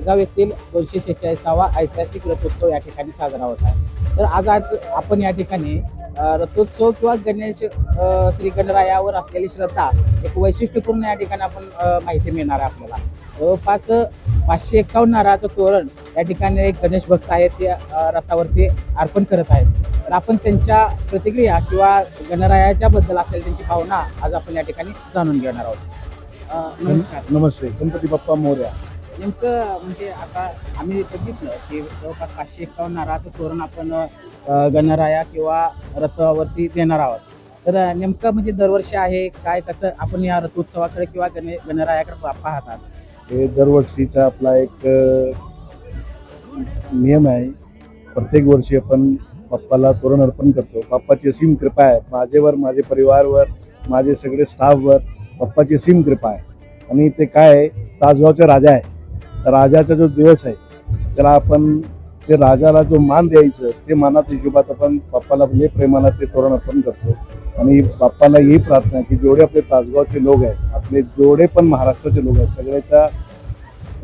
तासगाव येथील दोनशे शेहेचाळीसावा ऐतिहासिक रथोत्सव या ठिकाणी साजरा होत आहे. तर आज आज आपण या ठिकाणी रथोत्सव किंवा गणेश श्री गणरायावर असलेली श्रद्धा एक वैशिष्ट्यपूर्ण या ठिकाणी आपण माहिती मिळणार आहे आपल्याला. जवळपास पाचशे एक्कावन्न नारळाचं तोरण या ठिकाणी एक गणेश भक्त आहेत ते रथावरती अर्पण करत आहेत. तर आपण त्यांच्या प्रतिक्रिया किंवा गणरायाच्या बद्दल असलेली त्यांची भावना आज आपण या ठिकाणी जाणून घेणार आहोत. नमस्कार. नमस्ते. गणपती बाप्पा मोर्या. नेमकं म्हणजे आता आम्ही बघितलं की जवळपास पाचशे एकावन्न नारळाचं तोरण आपण गणराया किंवा रथावरती देणार आहोत. तर नेमकं म्हणजे दरवर्षी आहे काय कसं आपण या रथोत्सवाकडे किंवा गणे गणरायाकडे पा- पाहतात? हे दरवर्षीचा आपला एक नियम आहे. प्रत्येक वर्षी आपण बाप्पाला तोरण अर्पण करतो. बाप्पाची असीम कृपा आहे. माझेवर माझे परिवारवर माझे सगळे स्टाफवर बाप्पाची असीम कृपा आहे. आणि ते काय आहे? तासगावचा राजा आहे. राजाचा जो दिवस आहे त्याला आपण ते राजाला जो मान द्यायचं ते मानात हिशोबात आपण बाप्पाला म्हणजे प्रेमाला ते तोरण अर्पण करतो. आणि बाप्पाला ही प्रार्थना आहे की जेवढे आपले तासगावचे लोक आहेत आपले जेवढे पण महाराष्ट्राचे लोक आहेत सगळ्याच्या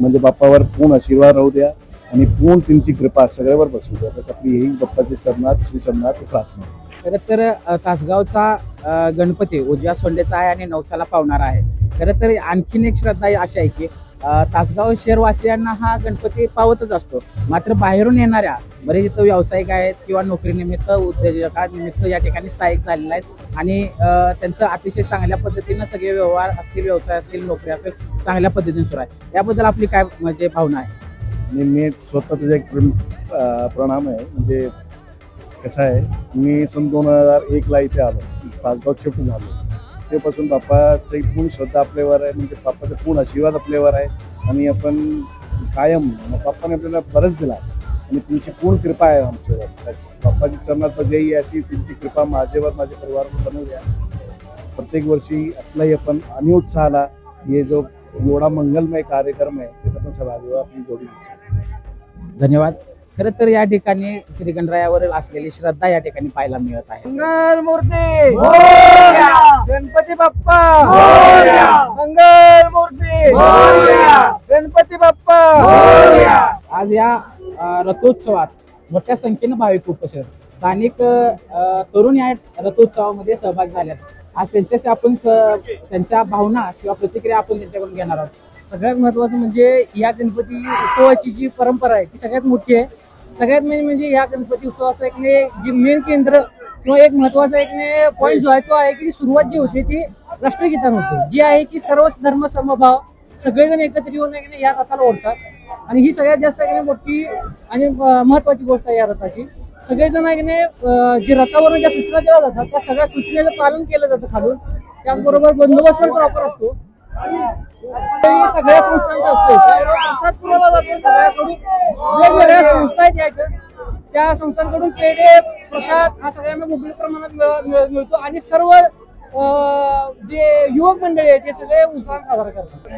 म्हणजे बाप्पावर पूर्ण आशीर्वाद राहू द्या आणि पूर्ण त्यांची कृपा सगळ्यावर बसू द्या. तसं आपली ही बाप्पाच्या चरणात श्री चरणात प्रार्थना खरं तर तासगावचा गणपती उजव्या सोंडेचा आहे आणि नवसाला पावणारा आहे. खरं तर आणखीन एक श्रद्धा अशी आहे की तासगाव शहरवासियांना हा गणपती पावतच असतो. मात्र बाहेरून येणाऱ्या बरेच इथं व्यावसायिक आहेत किंवा नोकरीनिमित्त उद्योजकानिमित्त या ठिकाणी स्थायिक झालेले आहेत. आणि त्यांचं अतिशय चांगल्या पद्धतीनं सगळे व्यवहार असतील व्यवसाय असतील नोकरी असेल चांगल्या पद्धतीने सुरू आहे. याबद्दल आपली काय म्हणजे भावना आहे? आणि मी स्वतः तुझा एक प्रणाम आहे. म्हणजे कसं आहे मी सन दोन हजार एकला इथे आलो. तासगाव शिफ्ट झालो. तेव्हापासून बाप्पाची पूर्ण श्रद्धा आपल्यावर आहे म्हणजे बाप्पाचा पूर्ण आशीर्वाद आपल्यावर आहे. आणि आपण कायम मग बाप्पाने आपल्याला बरंच दिला. आणि तुमची पूर्ण कृपा आहे आमच्यावर. त्याची. बाप्पाची चरणात जय अशी तुमची कृपा माझ्यावर माझ्या परिवारावर बनवू द्या प्रत्येक वर्षी असलाही आपण आणि उत्साहाला हे जो एवढा मंगलमय कार्यक्रम आहे त्याचा पण सहभागी आपली जोडी. धन्यवाद. खरं तर या ठिकाणी श्री गणरायावर असलेली श्रद्धा या ठिकाणी पाहायला मिळत आहे. मंगल मूर्ती! गणपती बाप्पा! मंगल मूर्ती! गणपती बाप्पा! आज या रथोत्सवात मोठ्या संख्येनं भाविक उपस्थित. स्थानिक तरुण या रथोत्सवामध्ये सहभागी झाल्यात. आज त्यांच्याशी आपण त्यांच्या भावना किंवा प्रतिक्रिया आपण त्यांच्याकडून घेणार आहोत. सगळ्यात महत्वाचं म्हणजे या गणपती उत्सवाची जी परंपरा आहे ती सगळ्यात मोठी आहे. सगळ्यात मेन म्हणजे या गणपती उत्सवाचा एक ने जी मेन केंद्र किंवा एक महत्त्वाचा एक ने पॉईंट जो आहे तो आहे की सुरुवात जी होती ती राष्ट्रगीतान होती. जी आहे की सर्वच धर्म समभाव सगळेजण एकत्र येऊन एक या रथाला ओढतात. आणि ही सगळ्यात जास्त एक मोठी आणि महत्वाची गोष्ट आहे या रथाची. सगळेजण एक जे रथावरून ज्या सूचना दिल्या जातात त्या सगळ्या सूचनेचं पालन केलं जातं खालून. त्याचबरोबर बंदोबस्त प्रॉपर असतो. सगळ्या संस्थांचा असतो. वेगवेगळ्या संस्था आहेत या. त्या संस्थांकडून पेढे प्रसाद हा सगळ्यांना मुबलक प्रमाणात मिळ- मिळ- मिळतो. आणि सर्व जे युवक मंडळी आहेत ते सगळे उत्साहात साजरा करतात.